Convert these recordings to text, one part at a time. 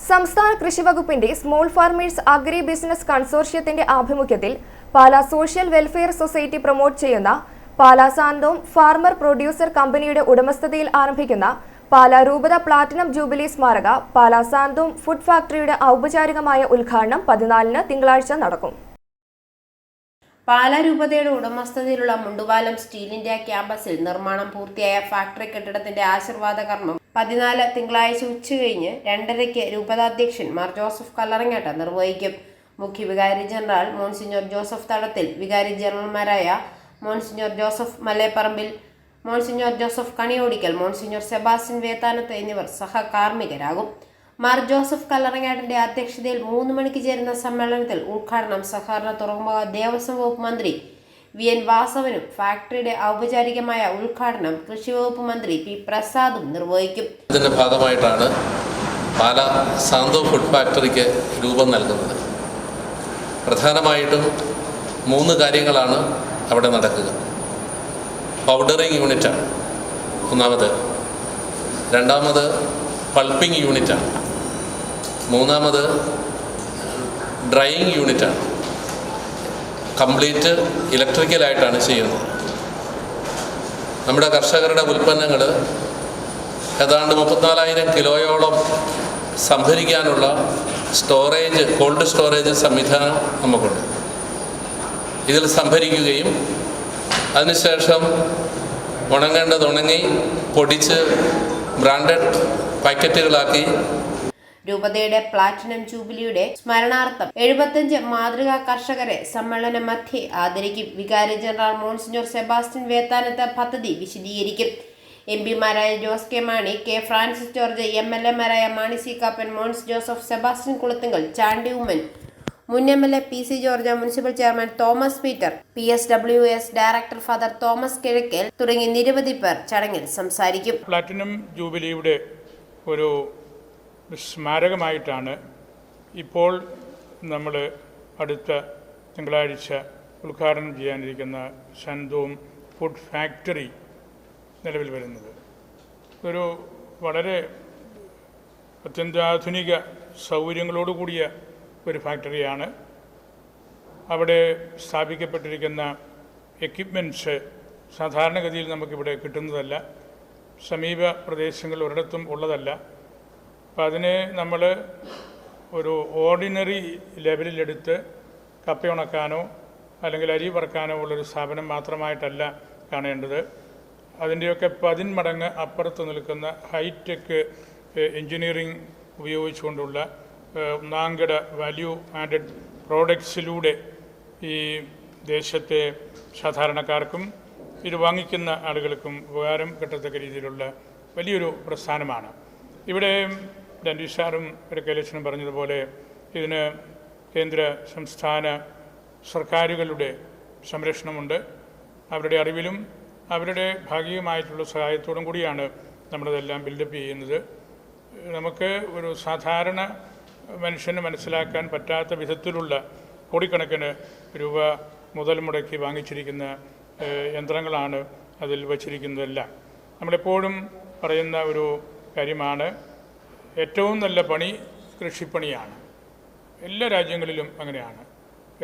സംസ്ഥാന കൃഷിവകുപ്പിന്റെ small farmers agri business കൺസോർഷ്യത്തിന്റെ ആഭിമുഖ്യത്തിൽ Pala social welfare society promote ചെയ്യുന്ന പാലാ സാന്തോം ഫാർമർ പ്രൊഡ്യൂസർ കമ്പനിയുടെ ഉടമസ്ഥതയിൽ ആരംഭിക്കുന്ന പാലാ രൂപത പ്ലാറ്റിനം ജൂബിലി സ്മാരക പാലാ സാന്തോം ഫുഡ് ഫാക്ടറിയുടെ ഔപചാരികമായ ഉദ്ഘാടനം പതിനാലിന് തിങ്കളാഴ്ച നടക്കും. പാലാ രൂപതയുടെ ഉടമസ്ഥതയിലുള്ള മുണ്ടുപാലം സ്റ്റീൽ ഇന്ത്യ ക്യാമ്പസിൽ നിർമ്മാണം പൂർത്തിയായ ഫാക്ടറി കെട്ടിടത്തിന്റെ ആശീർവാദ കർമ്മം പതിനാല് തിങ്കളാഴ്ച ഉച്ചകഴിഞ്ഞ് രണ്ടരയ്ക്ക് രൂപതാധ്യക്ഷൻ മാർ ജോസഫ് കല്ലറങ്ങാട്ട നിർവഹിക്കും. മുഖ്യ വികാരി ജനറൽ മോൺസിഞ്ഞോർ ജോസഫ് തടത്തിൽ വികാരി ജനറൽമാരായ Monsignor Joseph Malayaparambil Monsignor Joseph Kaniyodickal Monsignor Sebastian Vettanath എന്നിവർ സഹകാർമ്മികരാകും. മാർ ജോസഫ് കല്ലറങ്ങാട്ടിന്റെ അധ്യക്ഷതയിൽ മൂന്ന് മണിക്ക് ചേരുന്ന സമ്മേളനത്തിൽ ഉദ്ഘാടനം സഹകരണ തുറമുഖ ദേവസ്വം വകുപ്പ് മന്ത്രി വി എൻ വാസവനും ഫാക്ടറിയുടെ ഔപചാരികമായ ഉദ്ഘാടനം കൃഷിവകുപ്പ് മന്ത്രി പി പ്രസാദും നിർവഹിക്കും. ഇതിന്റെ ഭാഗമായിട്ടാണ് പാല സാന്തോ ഫുഡ് ഫാക്ടറിക്ക് രൂപം നൽകുന്നത്. പ്രധാനമായിട്ടും മൂന്ന് കാര്യങ്ങളാണ് അവിടെ നടക്കുക. പൗഡറിങ് യൂണിറ്റാണ്. ഒന്നാമത്. രണ്ടാമത് പൾപ്പിംഗ് യൂണിറ്റാണ്. മൂന്നാമത് ഡ്രൈയിങ് യൂണിറ്റാണ്. കംപ്ലീറ്റ് ഇലക്ട്രിക്കലായിട്ടാണ് ചെയ്യുന്നത്. നമ്മുടെ കർഷകരുടെ ഉൽപ്പന്നങ്ങൾ ഏതാണ്ട് മുപ്പത്തിനാലായിരം കിലോയോളം സംഭരിക്കാനുള്ള സ്റ്റോറേജ് കോൾഡ് സ്റ്റോറേജ് സംവിധാനം നമുക്കുണ്ട്. ഇതിൽ സംഭരിക്കുകയും അതിനുശേഷം ഉണങ്ങേണ്ടത് ഉണങ്ങി പൊടിച്ച് ബ്രാൻഡഡ് പാക്കറ്റുകളാക്കി രൂപതയുടെ പ്ലാറ്റിനം ജൂബിലിയുടെ സ്മരണാർത്ഥം എഴുപത്തഞ്ച് മാതൃകാ കർഷകരെ സമ്മേളന മധ്യേ ആദരിക്കും. വികാരി ജനറൽ മോൺസിഞ്ഞോർ സെബാസ്റ്റ്യൻ വേത്താനത്ത് പദ്ധതി വിശദീകരിക്കും. M പിമാരായ Jose K Mani K Francis George M L എമാരായ Mani C Kappan Mons Joseph Sebastian Kulathunkal Chandy Oommen മുൻ M L A P C George municipal chairman Thomas Peter P S W S director father Thomas Kizhakkel തുടങ്ങി നിരവധി പേർ ചടങ്ങിൽ സംസാരിക്കും. Platinum ജൂബിലിയുടെ ഒരു സ്മാരകമായിട്ടാണ് ഇപ്പോൾ നമ്മൾ അടുത്ത തിങ്കളാഴ്ച ഉദ്ഘാടനം ചെയ്യാനിരിക്കുന്ന സന്തോം ഫുഡ് ഫാക്ടറി നിലവിൽ വരുന്നത്. ഒരു വളരെ അത്യന്താധുനിക സൗകര്യങ്ങളോട് കൂടിയ ഒരു ഫാക്ടറിയാണ്. അവിടെ സ്ഥാപിക്കപ്പെട്ടിരിക്കുന്ന എക്യുപ്മെന്റ്സ് സാധാരണഗതിയിൽ നമുക്കിവിടെ കിട്ടുന്നതല്ല. സമീപ പ്രദേശങ്ങളിൽ ഒരിടത്തും ഉള്ളതല്ല. അപ്പം അതിനെ നമ്മൾ ഒരു ഓർഡിനറി ലെവലിലെടുത്ത് കപ്പ ഉണക്കാനോ അല്ലെങ്കിൽ അരി പറക്കാനോ ഉള്ളൊരു സ്ഥാപനം മാത്രമായിട്ടല്ല കാണേണ്ടത്. അതിന്റെയൊക്കെ പതിന്മടങ്ങ് അപ്പുറത്ത് നിൽക്കുന്ന ഹൈടെക് എൻജിനീയറിംഗ് ഉപയോഗിച്ചുകൊണ്ടുള്ള ഒന്നാംകിട വാല്യൂ ആഡഡ് പ്രോഡക്ട്സിലൂടെ ഈ ദേശത്തെ സാധാരണക്കാർക്കും ഇത് വാങ്ങിക്കുന്ന ആളുകൾക്കും ഉപകാരം കിട്ടത്തക്ക രീതിയിലുള്ള വലിയൊരു പ്രസ്ഥാനമാണ്. ഇവിടെ ഡൻഡി സാറും ഒരു കൈലക്ഷനും പറഞ്ഞതുപോലെ ഇതിന് കേന്ദ്ര സംസ്ഥാന സർക്കാരുകളുടെ സംരക്ഷണമുണ്ട്. അവരുടെ അറിവിലും അവരുടെ ഭാഗികമായിട്ടുള്ള സഹായത്തോടും കൂടിയാണ് നമ്മളിതെല്ലാം ബിൽഡപ്പ് ചെയ്യുന്നത്. നമുക്ക് ഒരു സാധാരണ മനുഷ്യന് മനസ്സിലാക്കാൻ പറ്റാത്ത വിധത്തിലുള്ള കോടിക്കണക്കിന് രൂപ മുതൽ മുടക്കി വാങ്ങിച്ചിരിക്കുന്ന യന്ത്രങ്ങളാണ് അതിൽ വച്ചിരിക്കുന്നതെല്ലാം. നമ്മളെപ്പോഴും പറയുന്ന ഒരു കാര്യമാണ് ഏറ്റവും നല്ല പണി കൃഷിപ്പണിയാണ്. എല്ലാ രാജ്യങ്ങളിലും അങ്ങനെയാണ്.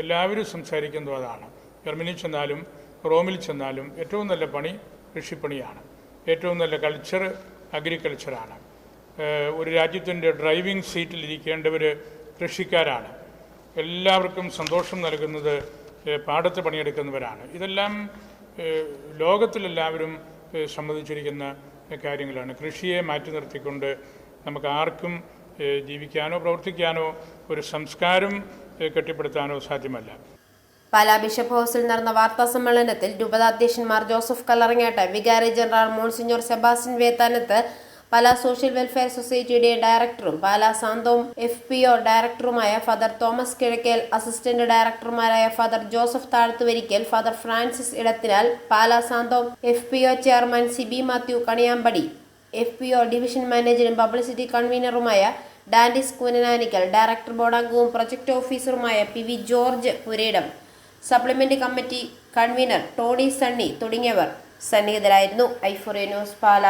എല്ലാവരും സംസാരിക്കുന്നതും അതാണ്. ജർമ്മനിയിൽ ചെന്നാലും റോമിൽ ചെന്നാലും ഏറ്റവും നല്ല പണി കൃഷിപ്പണിയാണ്. ഏറ്റവും നല്ല കൾച്ചർ അഗ്രികൾച്ചറാണ് ഒരു രാജ്യത്തിന്റെ ഡ്രൈവിംഗ് സീറ്റിൽ ഇരിക്കേണ്ടവർ കൃഷിക്കാരാണ്. എല്ലാവർക്കും സന്തോഷം നൽകുന്നത് പാടത്ത് പണിയെടുക്കുന്നവരാണ്. ഇതെല്ലാം ലോകത്തിലെല്ലാവരും സംബന്ധിച്ചിരിക്കുന്ന കാര്യങ്ങളാണ്. കൃഷിയെ മാറ്റി നിർത്തിക്കൊണ്ട് നമുക്ക് ആർക്കും ജീവിക്കാനോ പ്രവർത്തിക്കാനോ ഒരു സംസ്കാരം കെട്ടിപ്പടുത്താനോ സാധ്യമല്ല. പാലാ ബിഷപ്പ് ഹൗസിൽ നടന്ന വാർത്താ സമ്മേളനത്തിൽ രൂപതാധ്യക്ഷന്മാർ ജോസഫ് കല്ലറങ്ങാട്ട് വികാരി general Monsignor Sebastian Vettanath Pala social welfare സൊസൈറ്റിയുടെ ഡയറക്ടറും Pala Santhom F P O ഡയറക്ടറുമായ father Thomas Kizhakkel assistant ഡയറക്ടർമാരായ father Joseph Thazhathuvarickal father Francis Edathinal Pala Santhom F P O chairman Siby Mathew Kaniyampady F P O division മാനേജറും publicity കൺവീനറുമായ Dandis Kunnanikkal director board അംഗവും project ഓഫീസറുമായ P V George Purayidam supplement committee convener Tony Sunny തുടങ്ങിയവർ സന്നിഹിതരായിരുന്നു. ഐഫോറിയ news പാല.